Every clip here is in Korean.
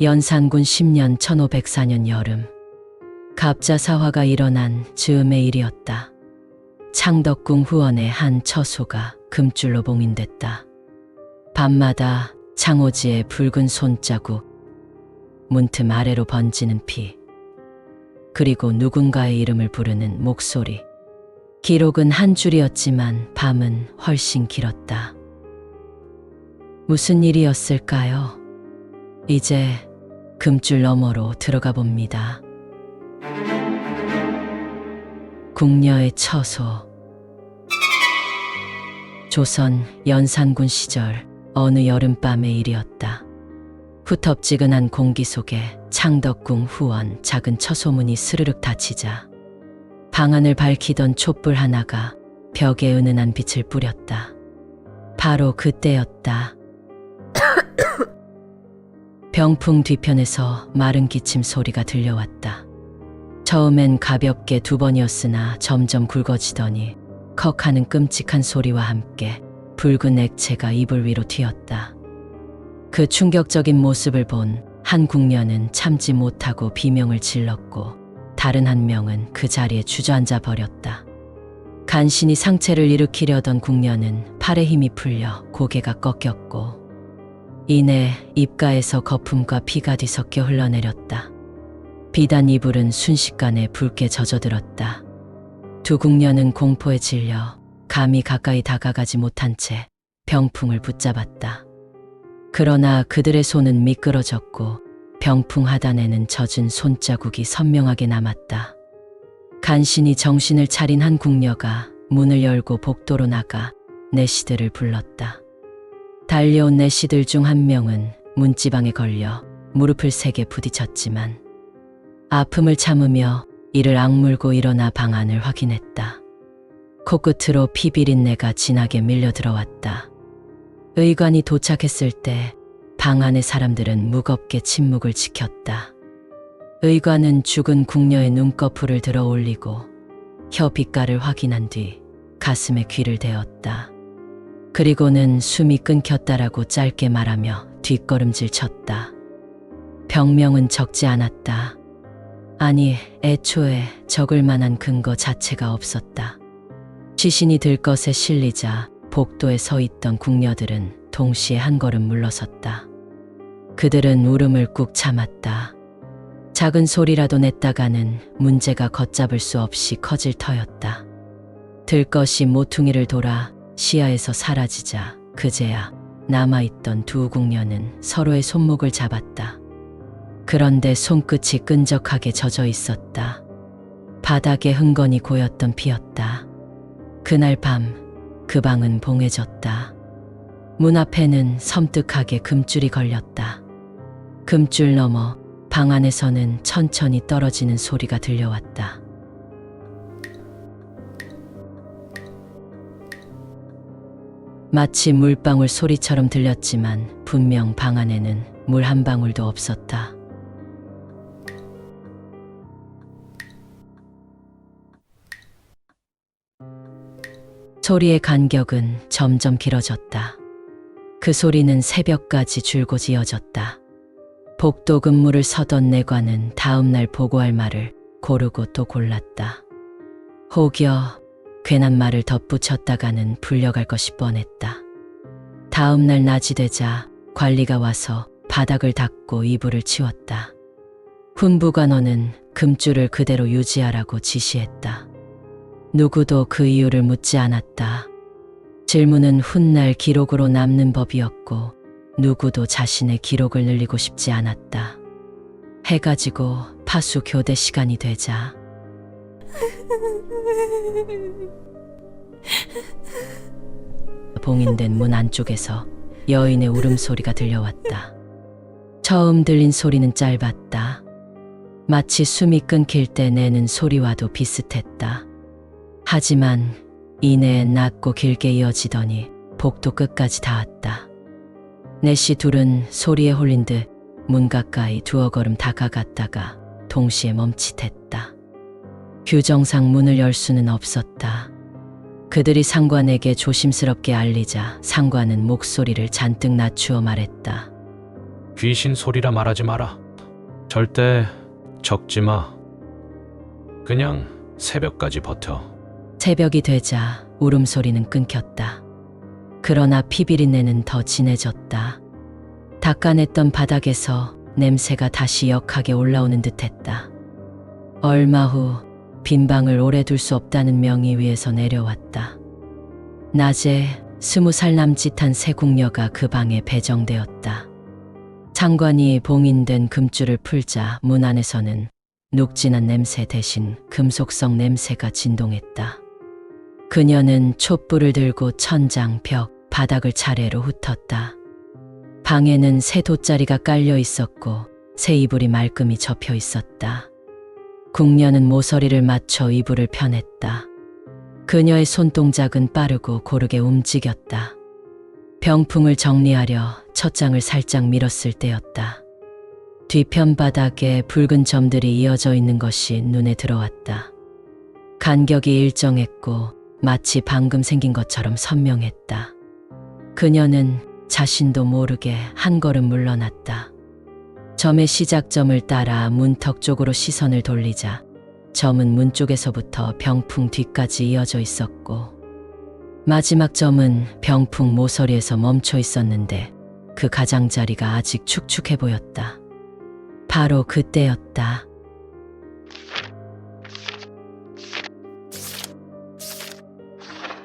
연산군 10년 1504년 여름 갑자사화가 일어난 즈음의 일이었다. 창덕궁 후원의 한 처소가 금줄로 봉인됐다. 밤마다 창호지의 붉은 손자국, 문틈 아래로 번지는 피, 그리고 누군가의 이름을 부르는 목소리. 기록은 한 줄이었지만 밤은 훨씬 길었다. 무슨 일이었을까요? 이제 금줄 너머로 들어가 봅니다. 궁녀의 처소 조선 연산군 시절 어느 여름밤의 일이었다. 후텁지근한 공기 속에 창덕궁 후원 작은 처소문이 스르륵 닫히자 방안을 밝히던 촛불 하나가 벽에 은은한 빛을 뿌렸다. 바로 그때였다. 병풍 뒤편에서 마른 기침 소리가 들려왔다. 처음엔 가볍게 두 번이었으나 점점 굵어지더니 컥하는 끔찍한 소리와 함께 붉은 액체가 이불 위로 튀었다. 그 충격적인 모습을 본 한 궁녀는 참지 못하고 비명을 질렀고 다른 한 명은 그 자리에 주저앉아 버렸다. 간신히 상체를 일으키려던 궁녀는 팔에 힘이 풀려 고개가 꺾였고 이내 입가에서 거품과 피가 뒤섞여 흘러내렸다. 비단 이불은 순식간에 붉게 젖어들었다. 두 궁녀는 공포에 질려 감히 가까이 다가가지 못한 채 병풍을 붙잡았다. 그러나 그들의 손은 미끄러졌고 병풍 하단에는 젖은 손자국이 선명하게 남았다. 간신히 정신을 차린 한 궁녀가 문을 열고 복도로 나가 내시들을 불렀다. 달려온 내시들 중 한 명은 문지방에 걸려 무릎을 세게 부딪혔지만 아픔을 참으며 이를 악물고 일어나 방 안을 확인했다. 코끝으로 피 비린내가 진하게 밀려 들어왔다. 의관이 도착했을 때 방 안의 사람들은 무겁게 침묵을 지켰다. 의관은 죽은 궁녀의 눈꺼풀을 들어 올리고 혀 빛깔을 확인한 뒤 가슴에 귀를 대었다. 그리고는 숨이 끊겼다라고 짧게 말하며 뒷걸음질 쳤다. 병명은 적지 않았다. 아니, 애초에 적을 만한 근거 자체가 없었다. 시신이 들 것에 실리자 복도에 서 있던 궁녀들은 동시에 한 걸음 물러섰다. 그들은 울음을 꾹 참았다. 작은 소리라도 냈다가는 문제가 걷잡을 수 없이 커질 터였다. 들 것이 모퉁이를 돌아 시야에서 사라지자 그제야 남아있던 두 궁녀는 서로의 손목을 잡았다. 그런데 손끝이 끈적하게 젖어 있었다. 바닥에 흥건히 고였던 피였다. 그날 밤 그 방은 봉해졌다. 문 앞에는 섬뜩하게 금줄이 걸렸다. 금줄 너머 방 안에서는 천천히 떨어지는 소리가 들려왔다. 마치 물방울 소리처럼 들렸지만 분명 방 안에는 물 한 방울도 없었다. 소리의 간격은 점점 길어졌다. 그 소리는 새벽까지 줄곧 이어졌다. 복도 근무를 서던 내관은 다음날 보고할 말을 고르고 또 골랐다. 혹여 괜한 말을 덧붙였다가는 불려갈 것이 뻔했다. 다음 날 낮이 되자 관리가 와서 바닥을 닦고 이불을 치웠다. 훈부관원은 금줄을 그대로 유지하라고 지시했다. 누구도 그 이유를 묻지 않았다. 질문은 훗날 기록으로 남는 법이었고 누구도 자신의 기록을 늘리고 싶지 않았다. 해가 지고 파수 교대 시간이 되자 봉인된 문 안쪽에서 여인의 울음소리가 들려왔다. 처음 들린 소리는 짧았다. 마치 숨이 끊길 때 내는 소리와도 비슷했다. 하지만 이내에 낮고 길게 이어지더니 복도 끝까지 닿았다. 내시 둘은 소리에 홀린 듯 문 가까이 두어 걸음 다가갔다가 동시에 멈칫했다. 규정상 문을 열 수는 없었다. 그들이 상관에게 조심스럽게 알리자 상관은 목소리를 잔뜩 낮추어 말했다. 귀신 소리라 말하지 마라. 절대 적지 마. 그냥 새벽까지 버텨. 새벽이 되자 울음소리는 끊겼다. 그러나 피비린내는 더 진해졌다. 닦아냈던 바닥에서 냄새가 다시 역하게 올라오는 듯했다. 얼마 후 빈 방을 오래 둘 수 없다는 명의 위에서 내려왔다. 낮에 스무 살 남짓한 새 궁녀가 그 방에 배정되었다. 창관이 봉인된 금줄을 풀자 문 안에서는 눅진한 냄새 대신 금속성 냄새가 진동했다. 그녀는 촛불을 들고 천장, 벽, 바닥을 차례로 훑었다. 방에는 새 돗자리가 깔려 있었고 새 이불이 말끔히 접혀 있었다. 궁녀는 모서리를 맞춰 이불을 펴냈다. 그녀의 손동작은 빠르고 고르게 움직였다. 병풍을 정리하려 첫 장을 살짝 밀었을 때였다. 뒤편 바닥에 붉은 점들이 이어져 있는 것이 눈에 들어왔다. 간격이 일정했고 마치 방금 생긴 것처럼 선명했다. 그녀는 자신도 모르게 한 걸음 물러났다. 점의 시작점을 따라 문턱 쪽으로 시선을 돌리자 점은 문 쪽에서부터 병풍 뒤까지 이어져 있었고 마지막 점은 병풍 모서리에서 멈춰 있었는데 그 가장자리가 아직 축축해 보였다. 바로 그때였다.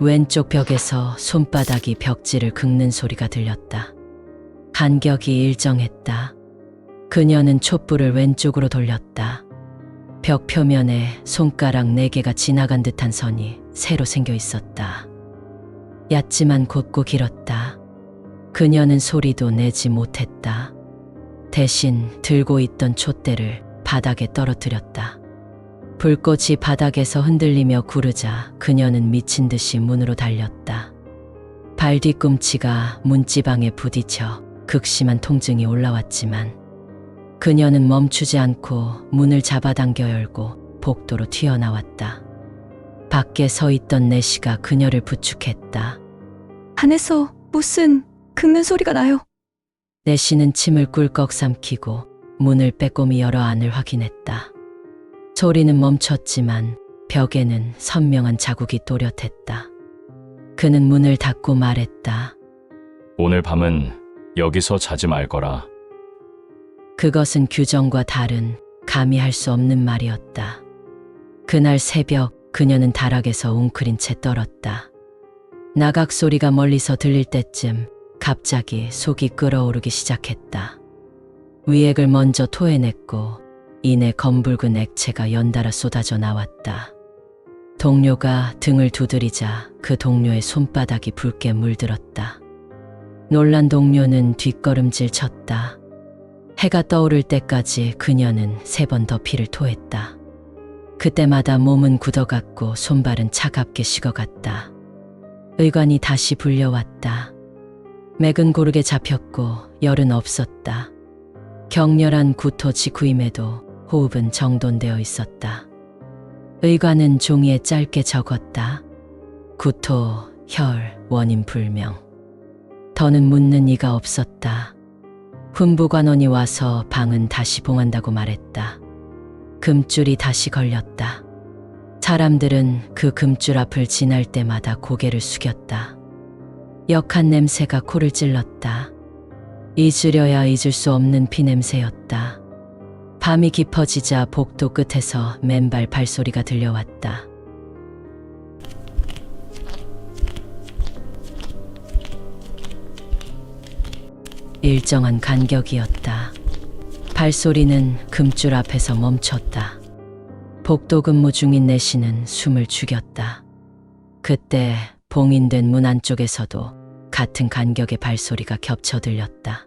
왼쪽 벽에서 손바닥이 벽지를 긁는 소리가 들렸다. 간격이 일정했다. 그녀는 촛불을 왼쪽으로 돌렸다. 벽 표면에 손가락 네 개가 지나간 듯한 선이 새로 생겨 있었다. 얕지만 곧고 길었다. 그녀는 소리도 내지 못했다. 대신 들고 있던 촛대를 바닥에 떨어뜨렸다. 불꽃이 바닥에서 흔들리며 구르자 그녀는 미친 듯이 문으로 달렸다. 발 뒤꿈치가 문지방에 부딪혀 극심한 통증이 올라왔지만 그녀는 멈추지 않고 문을 잡아당겨 열고 복도로 튀어나왔다. 밖에 서 있던 내시가 그녀를 부축했다. 안에서 무슨 긁는 소리가 나요. 내시는 침을 꿀꺽 삼키고 문을 빼꼼히 열어 안을 확인했다. 소리는 멈췄지만 벽에는 선명한 자국이 또렷했다. 그는 문을 닫고 말했다. 오늘 밤은 여기서 자지 말거라. 그것은 규정과 다른 감히 할 수 없는 말이었다. 그날 새벽 그녀는 다락에서 웅크린 채 떨었다. 나각 소리가 멀리서 들릴 때쯤 갑자기 속이 끓어오르기 시작했다. 위액을 먼저 토해냈고 이내 검붉은 액체가 연달아 쏟아져 나왔다. 동료가 등을 두드리자 그 동료의 손바닥이 붉게 물들었다. 놀란 동료는 뒷걸음질 쳤다. 해가 떠오를 때까지 그녀는 세 번 더 피를 토했다. 그때마다 몸은 굳어갔고 손발은 차갑게 식어갔다. 의관이 다시 불려왔다. 맥은 고르게 잡혔고 열은 없었다. 격렬한 구토 직후임에도 호흡은 정돈되어 있었다. 의관은 종이에 짧게 적었다. 구토, 혈, 원인 불명. 더는 묻는 이가 없었다. 훈부관원이 와서 방은 다시 봉한다고 말했다. 금줄이 다시 걸렸다. 사람들은 그 금줄 앞을 지날 때마다 고개를 숙였다. 역한 냄새가 코를 찔렀다. 잊으려야 잊을 수 없는 피냄새였다. 밤이 깊어지자 복도 끝에서 맨발 발소리가 들려왔다. 일정한 간격이었다. 발소리는 금줄 앞에서 멈췄다. 복도 근무 중인 내시는 숨을 죽였다. 그때 봉인된 문 안쪽에서도 같은 간격의 발소리가 겹쳐 들렸다.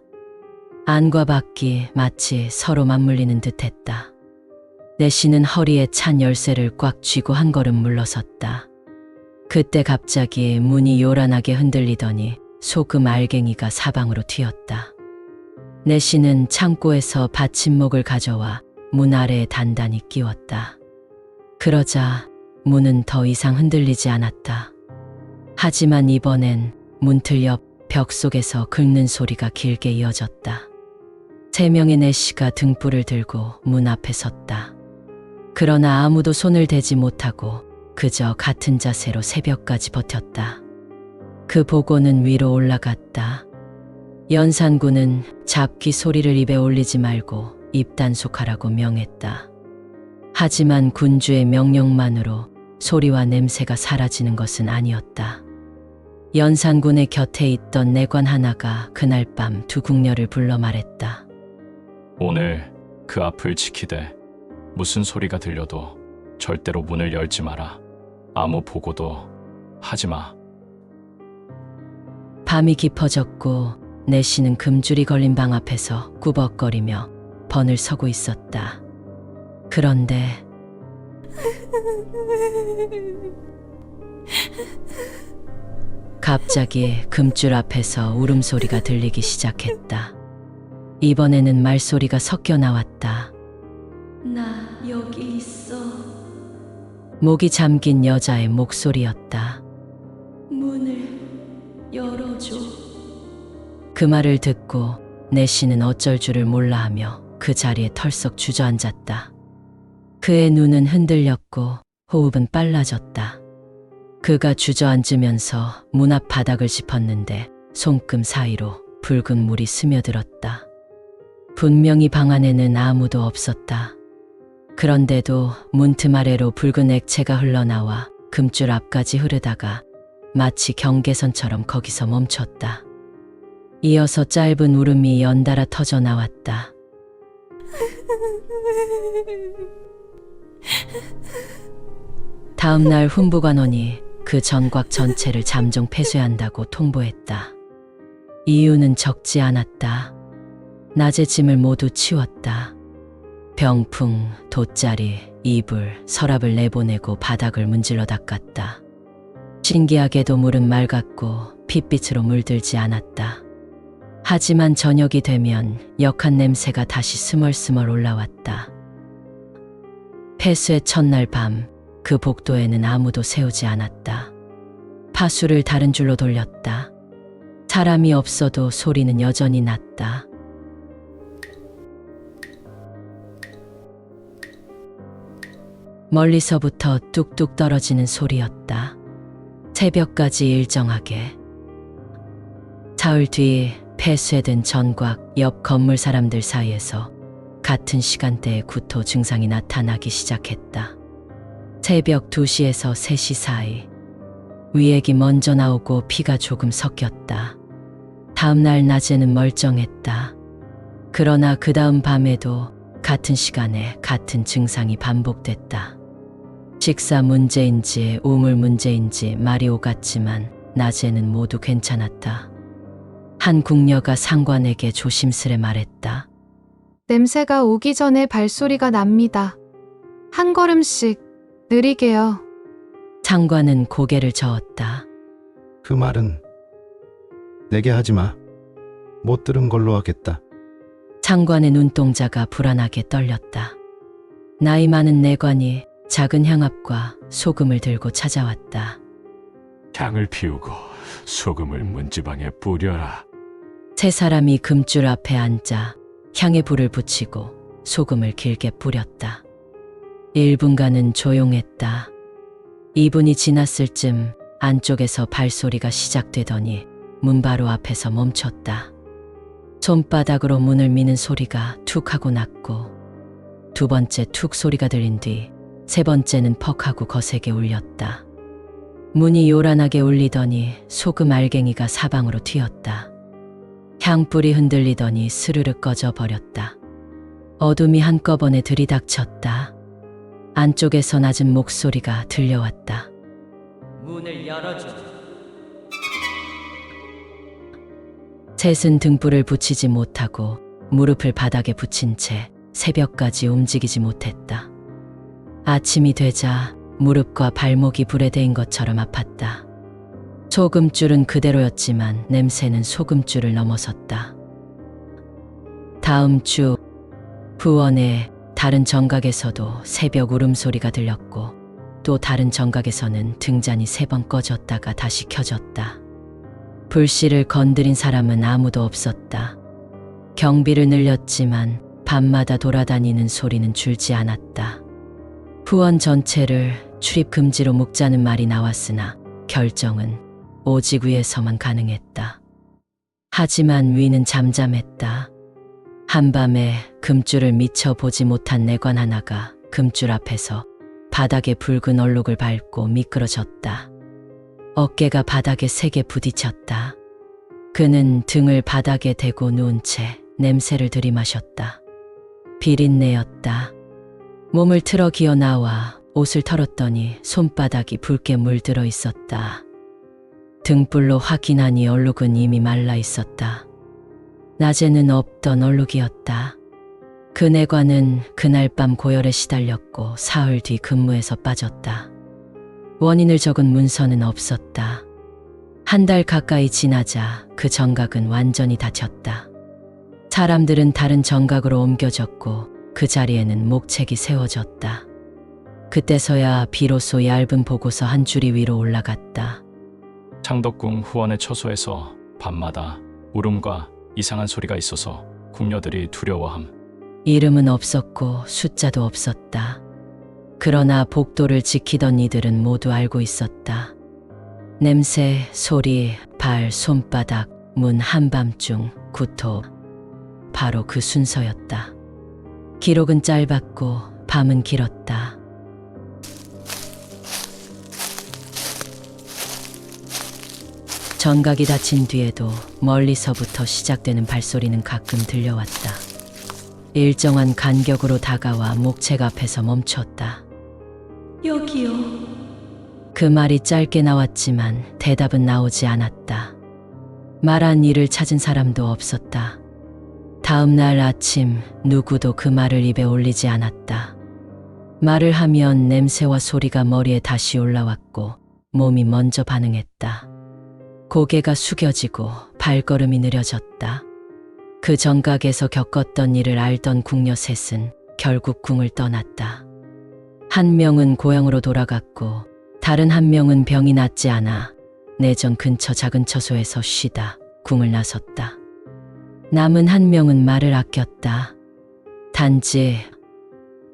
안과 밖이 마치 서로 맞물리는 듯했다. 내시는 허리에 찬 열쇠를 꽉 쥐고 한 걸음 물러섰다. 그때 갑자기 문이 요란하게 흔들리더니 소금 알갱이가 사방으로 튀었다. 내시는 창고에서 받침목을 가져와 문 아래에 단단히 끼웠다. 그러자 문은 더 이상 흔들리지 않았다. 하지만 이번엔 문틀 옆 벽 속에서 긁는 소리가 길게 이어졌다. 세 명의 내씨가 등불을 들고 문 앞에 섰다. 그러나 아무도 손을 대지 못하고 그저 같은 자세로 새벽까지 버텼다. 그 보고는 위로 올라갔다. 연산군은 잡기 소리를 입에 올리지 말고 입 단속하라고 명했다. 하지만 군주의 명령만으로 소리와 냄새가 사라지는 것은 아니었다. 연산군의 곁에 있던 내관 하나가 그날 밤 두 궁녀를 불러 말했다. 오늘 그 앞을 지키되 무슨 소리가 들려도 절대로 문을 열지 마라. 아무 보고도 하지 마. 밤이 깊어졌고 내 씨는 금줄이 걸린 방 앞에서 꾸벅거리며 번을 서고 있었다. 그런데 갑자기 금줄 앞에서 울음소리가 들리기 시작했다. 이번에는 말소리가 섞여 나왔다. 나 여기 있어. 목이 잠긴 여자의 목소리였다. 문을 열어줘. 그 말을 듣고 내씨는 어쩔 줄을 몰라 하며 그 자리에 털썩 주저앉았다. 그의 눈은 흔들렸고 호흡은 빨라졌다. 그가 주저앉으면서 문 앞 바닥을 짚었는데 손금 사이로 붉은 물이 스며들었다. 분명히 방 안에는 아무도 없었다. 그런데도 문틈 아래로 붉은 액체가 흘러나와 금줄 앞까지 흐르다가 마치 경계선처럼 거기서 멈췄다. 이어서 짧은 울음이 연달아 터져 나왔다. 다음 날 훈부관원이 그 전곽 전체를 잠정 폐쇄한다고 통보했다. 이유는 적지 않았다. 낮의 짐을 모두 치웠다. 병풍, 돗자리, 이불, 서랍을 내보내고 바닥을 문질러 닦았다. 신기하게도 물은 맑았고 핏빛으로 물들지 않았다. 하지만 저녁이 되면 역한 냄새가 다시 스멀스멀 올라왔다. 폐쇄 첫날 밤, 그 복도에는 아무도 세우지 않았다. 파수를 다른 줄로 돌렸다. 사람이 없어도 소리는 여전히 났다. 멀리서부터 뚝뚝 떨어지는 소리였다. 새벽까지 일정하게. 사흘 뒤 폐쇄된 전곽 옆 건물 사람들 사이에서 같은 시간대에 구토 증상이 나타나기 시작했다. 새벽 2시에서 3시 사이. 위액이 먼저 나오고 피가 조금 섞였다. 다음 날 낮에는 멀쩡했다. 그러나 그 다음 밤에도 같은 시간에 같은 증상이 반복됐다. 식사 문제인지 우물 문제인지 말이 오갔지만 낮에는 모두 괜찮았다. 한 궁녀가 상관에게 조심스레 말했다. 냄새가 오기 전에 발소리가 납니다. 한 걸음씩 느리게요. 상관은 고개를 저었다. 그 말은 내게 하지 마. 못 들은 걸로 하겠다. 상관의 눈동자가 불안하게 떨렸다. 나이 많은 내관이 작은 향압과 소금을 들고 찾아왔다. 향을 피우고 소금을 문지방에 뿌려라. 세 사람이 금줄 앞에 앉아 향에 불을 붙이고 소금을 길게 뿌렸다. 1분간은 조용했다. 2분이 지났을 쯤 안쪽에서 발소리가 시작되더니 문 바로 앞에서 멈췄다. 손바닥으로 문을 미는 소리가 툭 하고 났고 두 번째 툭 소리가 들린 뒤 세 번째는 퍽 하고 거세게 울렸다. 문이 요란하게 울리더니 소금 알갱이가 사방으로 튀었다. 향불이 흔들리더니 스르르 꺼져 버렸다. 어둠이 한꺼번에 들이닥쳤다. 안쪽에서 낮은 목소리가 들려왔다. 문을 열어줘. 셋은 등불을 붙이지 못하고 무릎을 바닥에 붙인 채 새벽까지 움직이지 못했다. 아침이 되자 무릎과 발목이 불에 대인 것처럼 아팠다. 소금줄은 그대로였지만 냄새는 소금줄을 넘어섰다. 다음 주 부원의 다른 정각에서도 새벽 울음소리가 들렸고 또 다른 정각에서는 등잔이 세 번 꺼졌다가 다시 켜졌다. 불씨를 건드린 사람은 아무도 없었다. 경비를 늘렸지만 밤마다 돌아다니는 소리는 줄지 않았다. 후원 전체를 출입 금지로 묶자는 말이 나왔으나 결정은 오직 위에서만 가능했다. 하지만 위는 잠잠했다. 한밤에 금줄을 미처 보지 못한 내관 하나가 금줄 앞에서 바닥에 붉은 얼룩을 밟고 미끄러졌다. 어깨가 바닥에 세게 부딪혔다. 그는 등을 바닥에 대고 누운 채 냄새를 들이마셨다. 비린내였다. 몸을 틀어 기어 나와 옷을 털었더니 손바닥이 붉게 물들어 있었다. 등불로 확인하니 얼룩은 이미 말라 있었다. 낮에는 없던 얼룩이었다. 그 내관은 그날 밤 고열에 시달렸고 사흘 뒤 근무에서 빠졌다. 원인을 적은 문서는 없었다. 한 달 가까이 지나자 그 정각은 완전히 닫혔다. 사람들은 다른 정각으로 옮겨졌고 그 자리에는 목책이 세워졌다. 그때서야 비로소 얇은 보고서 한 줄이 위로 올라갔다. 창덕궁 후원의 처소에서 밤마다 울음과 이상한 소리가 있어서 궁녀들이 두려워함. 이름은 없었고 숫자도 없었다. 그러나 복도를 지키던 이들은 모두 알고 있었다. 냄새, 소리, 발, 손바닥, 문 한밤중, 구토. 바로 그 순서였다. 기록은 짧았고 밤은 길었다. 정각이 닫힌 뒤에도 멀리서부터 시작되는 발소리는 가끔 들려왔다. 일정한 간격으로 다가와 목책 앞에서 멈췄다. 여기요. 그 말이 짧게 나왔지만 대답은 나오지 않았다. 말한 이를 찾은 사람도 없었다. 다음 날 아침 누구도 그 말을 입에 올리지 않았다. 말을 하면 냄새와 소리가 머리에 다시 올라왔고 몸이 먼저 반응했다. 고개가 숙여지고 발걸음이 느려졌다. 그 정각에서 겪었던 일을 알던 궁녀 셋은 결국 궁을 떠났다. 한 명은 고향으로 돌아갔고 다른 한 명은 병이 낫지 않아 내전 근처 작은 처소에서 쉬다 궁을 나섰다. 남은 한 명은 말을 아꼈다. 단지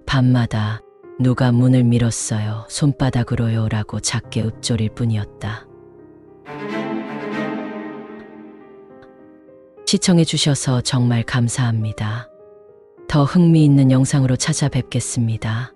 밤마다 누가 문을 밀었어요. 손바닥으로요 라고 작게 읊조릴 뿐이었다. 시청해주셔서 정말 감사합니다. 더 흥미있는 영상으로 찾아뵙겠습니다.